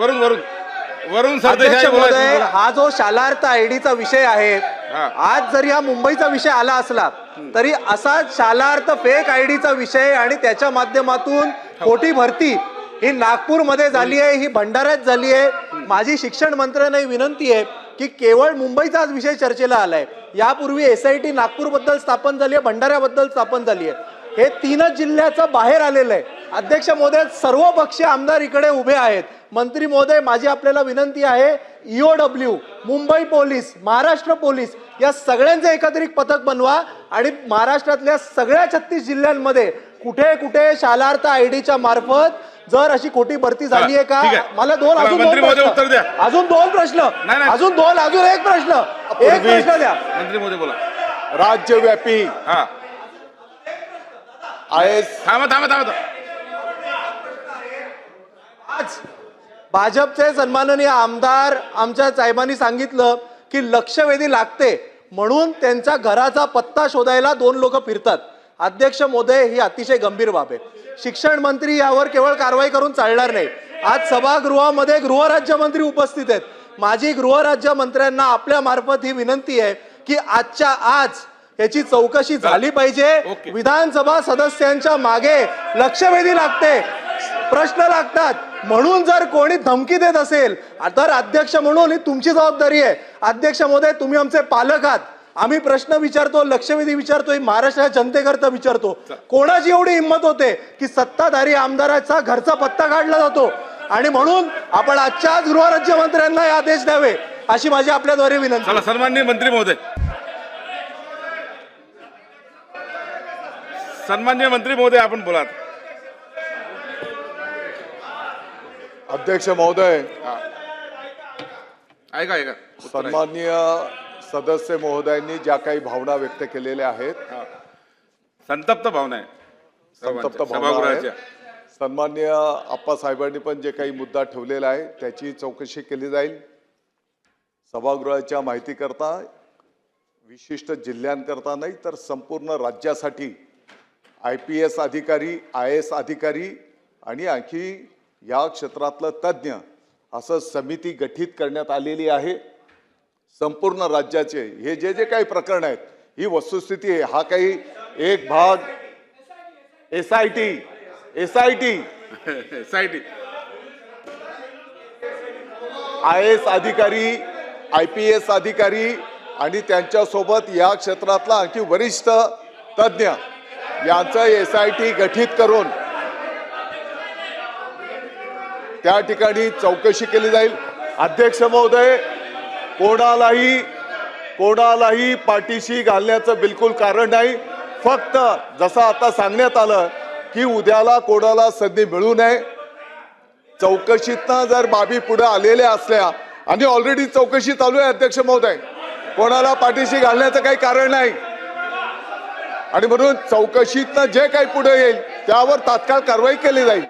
वरून वरून वरून अध्यक्ष महोदय हा जो शालार्थ आयडीचा विषय आहे हा. आज जरी हा मुंबईचा विषय आला असला तरी असा शालार्थ फेक आयडीचा विषय आणि त्याच्या माध्यमातून खोटी भरती ही नागपूरमध्ये झाली आहे ही भंडाऱ्यात झाली आहे. माझी शिक्षण मंत्र्यांना ही विनंती आहे की केवळ मुंबईचाच विषय चर्चेला आलाय. यापूर्वी एस आय टी नागपूरबद्दल स्थापन झाली आहे भंडाऱ्याबद्दल स्थापन झाली आहे. हे तीनच जिल्ह्याचं बाहेर आलेलं आहे. अध्यक्ष महोदय सर्व पक्षीय आमदार इकडे उभे आहेत. मंत्री महोदय माझी आपल्याला विनंती आहे EOW Mumbai police Maharashtra police या सगळ्यांचं एकत्रित पथक बनवा आणि महाराष्ट्रातल्या सगळ्या छत्तीस जिल्ह्यांमध्ये कुठे कुठे शालार्थ आयडीच्या मार्फत जर अशी खोटी भरती झाली आहे का. मला दोन अजून मंत्री दोन महोदय प्रश्न. उत्तर द्या. अजून दोन प्रश्न. अजून दोन अजून एक प्रश्न. एक प्रश्न द्या. मंत्री मोदी बोला. राज्यव्यापी हा. आय एस थांबा थांबा थांबा. आज भाजपचे सन्माननीय आमदार आमच्या साहेबांनी सांगितलं की लक्षवेधी लागते. म्हणून त्यांच्या घराचा पत्ता शोधायला दोन लोक फिरतात. अध्यक्ष मोदय ही अतिशय गंभीर बाब आहे. शिक्षण मंत्री यावर केवळ कारवाई करून चालणार नाही. आज सभागृहामध्ये गृहराज्यमंत्री उपस्थित आहेत. माझी गृहराज्यमंत्र्यांना आपल्या मार्फत ही विनंती आहे की आजच्या आज याची चौकशी झाली पाहिजे. विधानसभा सदस्यांच्या मागे लक्षवेधी लागते. प्रश्न लागतात. म्हणून जर कोणी धमकी देत असेल तर अध्यक्ष म्हणून ही तुमची जबाबदारी आहे. अध्यक्ष महोदय तुम्ही आमचे पालक आहात. आम्ही प्रश्न विचारतो लक्षवेधी विचारतो महाराष्ट्राच्या जनतेकरता विचारतो. कोणाची एवढी हिंमत होते की सत्ताधारी आमदाराचा घरचा पत्ता काढला जातो? आणि म्हणून आपण आजच्या आज गृहराज्यमंत्र्यांना हे आदेश द्यावे अशी माझी आपल्याद्वारे विनंती. सन्माननीय मंत्री महोदय. सन्माननीय मंत्री महोदय आपण बोला अध्यक्ष महोदय ऐका ऐका. सन्माननीय सदस्य महोदयांनी ज्या काही भावना व्यक्त केलेल्या आहेत. संतप्त भावना आहे संतप्त भावना आहेत. सन्माननीय आप्पासाहेबांनी पण जे काही मुद्दा ठेवलेला आहे त्याची चौकशी केली जाईल. सभागृहाच्या माहितीकरता विशिष्ट जिल्ह्यांकरता नाही तर संपूर्ण राज्यासाठी आय पी एस अधिकारी आय एस अधिकारी आणि आणखी या क्षेत्रातलं तज्ज्ञ असं समिती गठीत करण्यात आलेली आहे. संपूर्ण राज्याचे हे जे जे काही प्रकरण आहेत ही वस्तुस्थिती आहे. हा काही एक भाग S I T S I T साईटी I S अधिकारी आय पी एस अधिकारी आणि त्यांच्यासोबत या क्षेत्रातला आणखी वरिष्ठ तज्ज्ञ यांचं एस आय टी गठीत करून त्या ठिकाणी चौकशी केली जाईल. अध्यक्ष महोदय कोणालाही कोणालाही पाठीशी घालण्याचं बिलकुल कारण नाही. फक्त जसं आता सांगण्यात आलं की उद्याला कोणाला संधी मिळू नये. चौकशीतनं जर बाबी पुढे आलेल्या असल्या आणि ऑलरेडी चौकशी चालू आहे अध्यक्ष महोदय कोणाला पाठीशी घालण्याचं काही कारण नाही. आणि म्हणून चौकशीतनं जे काही पुढे येईल त्यावर तात्काळ कारवाई केली जाईल.